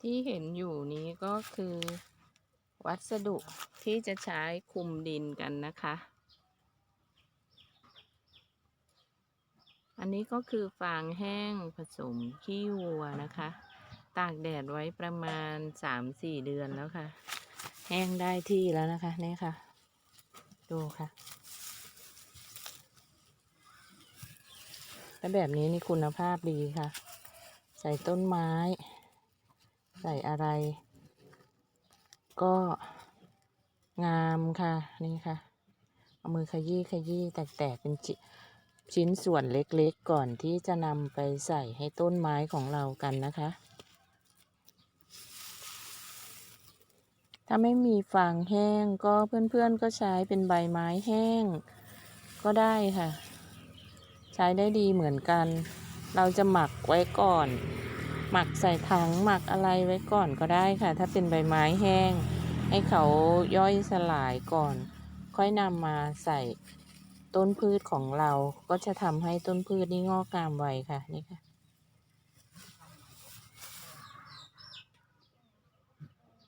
ที่เห็นอยู่นี้ก็คือ วัสดุที่จะใช้คุมดินกันนะคะ อันนี้ก็คือฟางแห้งผสมขี้วัวนะคะ ตากแดดไว้ประมาณสามสี่เดือนแล้วค่ะ แห้งได้ที่แล้วนะคะนี่ค่ะ ดูค่ะแล้วแบบนี้นี่คุณภาพดีค่ะ ใส่ต้นไม้ ส่อะไร ก็งามค่ะนี่ค่ะ เอามือขยี้ขยี้แตกๆเป็นชิ้นส่วนเล็กๆก่อนที่จะนำไปใส่ให้ต้นไม้ของเรากันนะคะ ถ้าไม่มีฟางแห้งก็เพื่อนๆก็ใช้เป็นใบไม้แห้ง ก็ได้ค่ะ ใช้ได้ดีเหมือนกัน เราจะหมักไว้ก่อน หมักใส่ถังหมักอะไรไว้ก่อนก็ได้ค่ะ ถ้าเป็นใบไม้แห้ง ให้เขาย่อยสลายก่อน ค่อยนำมาใส่ต้นพืชของเราก็จะทำให้ต้นพืชนี่งอกงามไวค่ะนี่ค่ะ